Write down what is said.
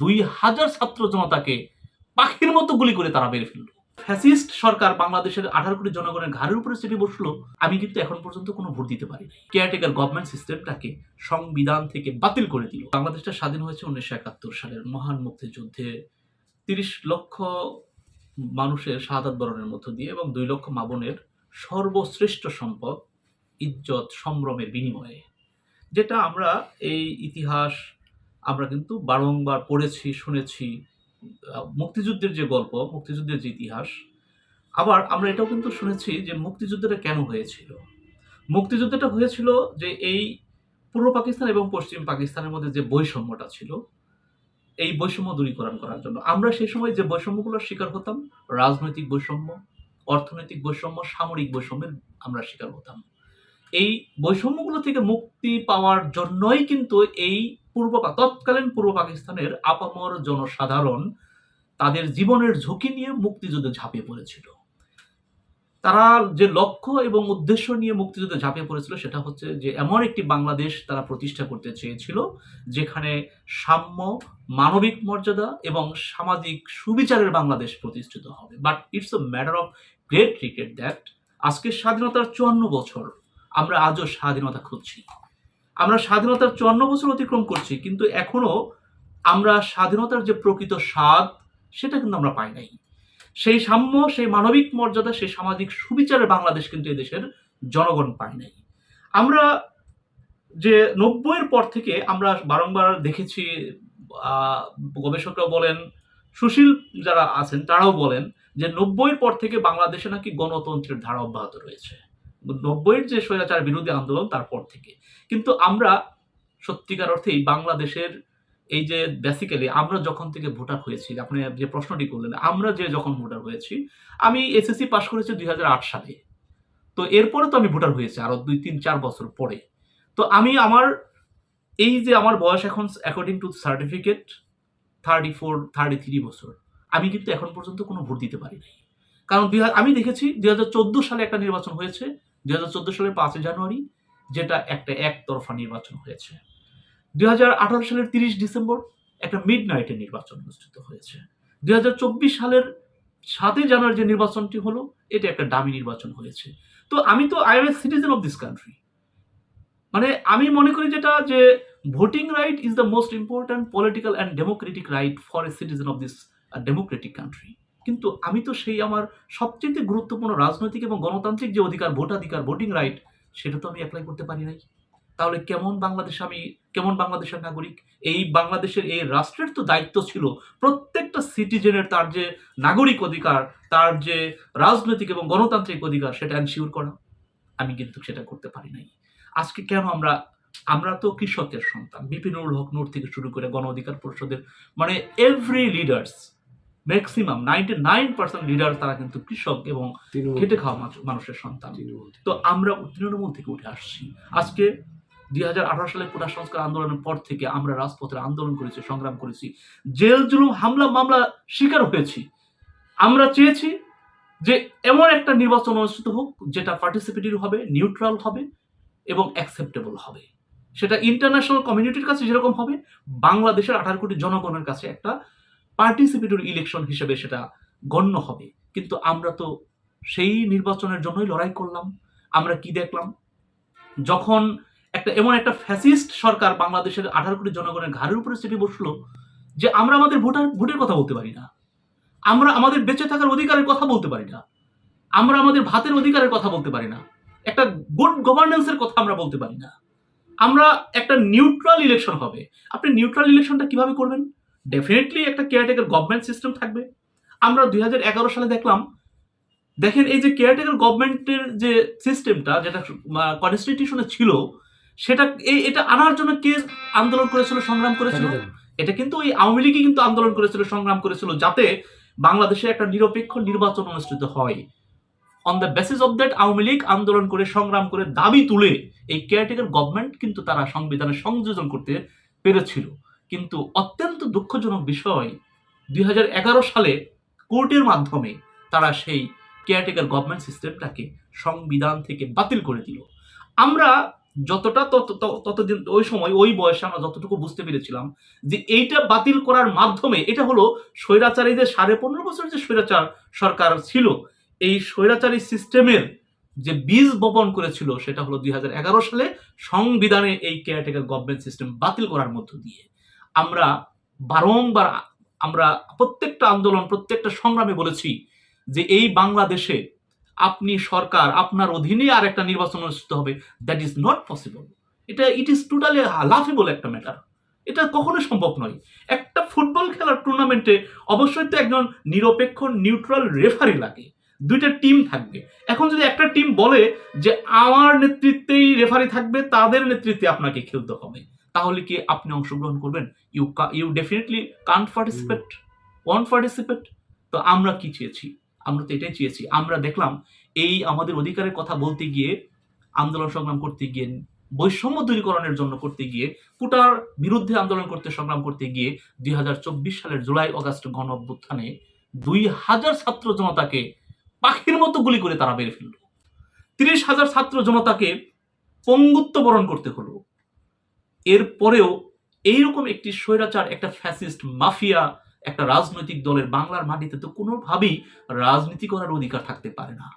দুই হাজার ছাত্র জনতাকে পাখির মতো গুলি করে তারা মেরে ফেলল। ফ্যাসিস্ট সরকার বাংলাদেশের আঠারো কোটি জনগণের ঘাড়ের উপরে চেপে বসল। আমি কিন্তু এখন পর্যন্ত কোনো ভোট দিতে পারি কেয়ারটেকার গভর্নমেন্ট সিস্টেমটাকে সংবিধান থেকে বাতিল করে দিল। বাংলাদেশটা স্বাধীন হয়েছে উনিশশো একাত্তর সালের মহান মুক্তিযুদ্ধে। তিরিশ লক্ষ মানুষের শাহাদাত বরণের মধ্য দিয়ে এবং দুই লক্ষ মাবনের সর্বশ্রেষ্ঠ সম্পদ, ইজ্জত, সম্ভ্রমের বিনিময়ে। যেটা আমরা এই ইতিহাস আমরা কিন্তু বারংবার পড়েছি, শুনেছি মুক্তিযুদ্ধের যে গল্প, মুক্তিযুদ্ধের যে ইতিহাস, আবার আমরা এটাও কিন্তু শুনেছি যে মুক্তিযুদ্ধটা কেন হয়েছিল? মুক্তিযুদ্ধটা হয়েছিল যে এই পূর্ব পাকিস্তান এবং পশ্চিম পাকিস্তানের মধ্যে যে বৈষম্যটা ছিল, এই বৈষম্য দূরীকরণ করার জন্য। আমরা সেই সময় যে বৈষম্যগুলোর শিকার হতাম, রাজনৈতিক বৈষম্য, অর্থনৈতিক বৈষম্য, সামরিক বৈষম্যের আমরা শিকার হতাম। এই বৈষম্যগুলো থেকে মুক্তি পাওয়ার জন্যই কিন্তু এই পূর্ব তৎকালীন পূর্ব পাকিস্তানের আপামর জনসাধারণ তাদের জীবনের ঝুঁকি নিয়ে মুক্তিযুদ্ধে ঝাঁপিয়ে পড়েছিল। তারা যে লক্ষ্য এবং উদ্দেশ্য নিয়ে মুক্তিযুদ্ধে ঝাঁপিয়ে পড়েছিল সেটা হচ্ছে যে এমন একটি বাংলাদেশ তারা প্রতিষ্ঠা করতে চেয়েছিল, যেখানে সাম্য, মানবিক মর্যাদা এবং সামাজিক সুবিচারের বাংলাদেশ প্রতিষ্ঠিত হবে। But it's a matter of great cricket that আজকে স্বাধীনতার চুয়ান্ন বছর আমরা আজও স্বাধীনতা খুঁজছি। আমরা স্বাধীনতার চুয়ান্ন বছর অতিক্রম করছি কিন্তু এখনও আমরা স্বাধীনতার যে প্রকৃত স্বাদ সেটা কিন্তু আমরা পাই নাই। সেই সাম্য সেই মানবিক মর্যাদা সেই সামাজিক সুবিচারের বাংলাদেশ কিন্তু এদেশের জনগণ পায় নাই। আমরা যে নব্বইয়ের পর থেকে আমরা বারংবার দেখেছি আহ, গবেষকরাও বলেন সুশীল যারা আছেন তারাও বলেন যে নব্বইয়ের পর থেকে বাংলাদেশে নাকি গণতন্ত্রের ধারা অব্যাহত রয়েছে। নব্বইয়ের যে স্বৈরাচার বিরোধী আন্দোলন তারপর থেকে। কিন্তু আমরা সত্যিকার অর্থেই বাংলাদেশের এই যে বেসিক্যালি আমরা যখন থেকে ভোটার হয়েছি, আপনি যে প্রশ্নটি করলেন, আমরা যে যখন ভোটার হয়েছি, আমি এসএসসি পাশ করেছি দুই হাজার আট সালে। তো এরপরে তো আমি ভোটার হয়েছি আরও দুই, তিন, চার বছর পরে। তো আমি আমার এই যে আমার বয়স এখন according to certificate thirty four thirty three বছর, আমি কিন্তু এখন পর্যন্ত কোনো ভোট দিতে পারি নাই। কারণ আমি দেখেছি দুই হাজার চোদ্দ সালে একটা নির্বাচন হয়েছে দুই হাজার চোদ্দ সালের পাঁচই জানুয়ারি, যেটা একটা একতরফা নির্বাচন হয়েছে। দুই হাজার আঠারো সালের তিরিশ ডিসেম্বর একটা মিড নাইটের নির্বাচন অনুষ্ঠিত হয়েছে। দুই হাজার চব্বিশ সালের সাতই জানুয়ারি যে নির্বাচনটি হলো, এটা একটা দামি নির্বাচন হয়েছে। তো আমি তো I am a citizen of this country মানে আমি মনে করি যেটা, যে voting right is the most important political and democratic right for a citizen of this democratic country কিন্তু আমি তো সেই আমার সবচেয়ে গুরুত্বপূর্ণ রাজনৈতিক এবং গণতান্ত্রিক যে অধিকার, ভোটাধিকার ভোটিং রাইট সেটা তো আমি অ্যাপ্লাই করতে পারি নাই। তাহলে কেমন বাংলাদেশ আমি, কেমন বাংলাদেশের নাগরিক? এই বাংলাদেশের, এই রাষ্ট্রের তো দায়িত্ব ছিল প্রত্যেকটা সিটিজেনের তার যে নাগরিক অধিকার, তার যে রাজনৈতিক এবং গণতান্ত্রিক অধিকার, সেটা এনশিওর করা। আমি কিন্তু সেটা করতে পারি নাই। আজকে কেন আমরা আমরা তো কৃষকের সন্তান। বিপিনুল হক নূর থেকে শুরু করে গণ অধিকার পরিষদের মানে every leaders maximum ninety nine percent leader তারা কিন্তু কৃষক এবং খেটে খাওয়া মানুষ- মানুষের সন্তান। তো আমরা তৃণমূল থেকে উঠে আসছি। আজকে দুই হাজার আঠারো সালে কোটা সংস্কার আন্দোলনের পর থেকে আমরা রাজপথে আন্দোলন করেছি সংগ্রাম করেছি। জেল জুলুম হামলা মামলা শিকার হয়েছি। আমরা চেয়েছি যে এমন একটা নির্বাচন অনুষ্ঠিত হোক যেটা পার্টিসিপেটিভ হবে নিউট্রাল হবে এবং অ্যাকসেপ্টেবল হবে। সেটা ইন্টারন্যাশনাল কমিউনিটির কাছে যেরকম হবে বাংলাদেশের আঠারো কোটি জনগণের কাছে একটা পার্টিসিপেটরি ইলেকশন হিসেবে সেটা গণ্য হবে। কিন্তু আমরা তো সেই নির্বাচনের জন্যই লড়াই করলাম। আমরা কি দেখলাম? যখন একটা, এমন একটা ফ্যাসিস্ট সরকার বাংলাদেশের আঠারো কোটি জনগণের ঘাড়ের উপরে চেপে বসল যে আমরা আমাদের ভোটার, ভোটের কথা বলতে পারি না। আমরা আমাদের বেঁচে থাকার অধিকারের কথা বলতে পারি না। আমরা আমাদের ভাতের অধিকারের কথা বলতে পারি না। একটা গুড গভর্নেন্সের কথা আমরা বলতে পারি না। আমরা একটা নিউট্রাল ইলেকশন হবে। আপনি নিউট্রাল ইলেকশনটা কীভাবে করবেন? ডেফিনেটলি একটা কেয়ারটেকার গভর্নমেন্ট সিস্টেম থাকবে। আমরা দুই হাজার এগারো সালে দেখলাম দেখেন এই যে কেয়ারটেকার গভর্নমেন্টের যে সিস্টেমটা যেটা কনস্টিটিউশনে ছিল সেটা এই এটা আনার জন্য কে আন্দোলন করেছিল সংগ্রাম করেছিল? এটা কিন্তু ওই আওয়ামী লীগই কিন্তু আন্দোলন করেছিল সংগ্রাম করেছিল যাতে বাংলাদেশে একটা নিরপেক্ষ নির্বাচন অনুষ্ঠিত হয়। On the basis of that Awami League আন্দোলন করে সংগ্রাম করে দাবি তুলে এই কেয়ারটেকার গভর্নমেন্ট কিন্তু তারা সংবিধানে সংযোজন করতে পেরেছিল। কিন্তু অত্যন্ত দুঃখজনক বিষয়, দুই হাজার এগারো সালে কোর্টের মাধ্যমে তারা সেই কেয়ারটেকার গভর্নমেন্ট সিস্টেমটাকে সংবিধান থেকে বাতিল করে দিল। আমরা যতটা তত, তত- ততদিন, ওই সময়, ওই বয়সে আমরা যতটুকু বুঝতে পেরেছিলাম যে এইটা বাতিল করার মাধ্যমে, এটা হলো স্বৈরাচারীদের সাড়ে পনেরো বছর যে স্বৈরাচার সরকার ছিল, এই স্বৈরাচারী সিস্টেমের যে বীজ বপন করেছিল, সেটা হলো দুই হাজার এগারো সালে সংবিধানে এই কেয়ারটেকার গভর্নমেন্ট সিস্টেম বাতিল করার মধ্য দিয়ে। আমরা বারংবার আমরা প্রত্যেকটা আন্দোলন, প্রত্যেকটা সংগ্রামে বলেছি যে এই বাংলাদেশে আপনি সরকার, আপনার অধীনে আর একটা নির্বাচন অনুষ্ঠিত হবে। দ্যাট ইজ নট পসিবল এটা ইট ইজ টোটালি লাফেবল একটা ম্যাটার এটা কখনোই সম্ভব নয়। একটা ফুটবল খেলার টুর্নামেন্টে অবশ্যই তো একজন নিরপেক্ষ নিউট্রাল রেফারি লাগে। দুইটা টিম থাকবে। এখন যদি একটা টিম বলে যে, আমার নেতৃত্বেই রেফারি থাকবে, তাদের নেতৃত্বে আপনাকে খেলতে হবে। তাহলে কি আপনি অংশগ্রহণ করবেন? You you definitely can't participate want participate তো আমরা কি চেয়েছি? আমরা তো এটাই চেয়েছি। আমরা দেখলাম এই আমাদের অধিকারের কথা বলতে গিয়ে, আন্দোলন সংগ্রাম করতে গিয়ে, বৈষম্য দূরীকরণের জন্য করতে গিয়ে, কুটার বিরুদ্ধে আন্দোলন করতে, সংগ্রাম করতে গিয়ে দুই হাজার চব্বিশ সালের জুলাই অগাস্ট গণ অভ্যুত্থানে দুই হাজার ছাত্র জনতাকে পাখির মতো গুলি করে তারা মেরে ফেলল। তিরিশ হাজার ছাত্র জনতাকে পঙ্গুত্ব বরণ করতে হলো। এরপরেও এইরকম একটি স্বৈরাচার, একটা ফ্যাসিস্ট মাফিয়া, একটা রাজনৈতিক দলের বাংলার মাটিতে তো কোনোভাবেই রাজনীতি করার অধিকার থাকতে পারে না।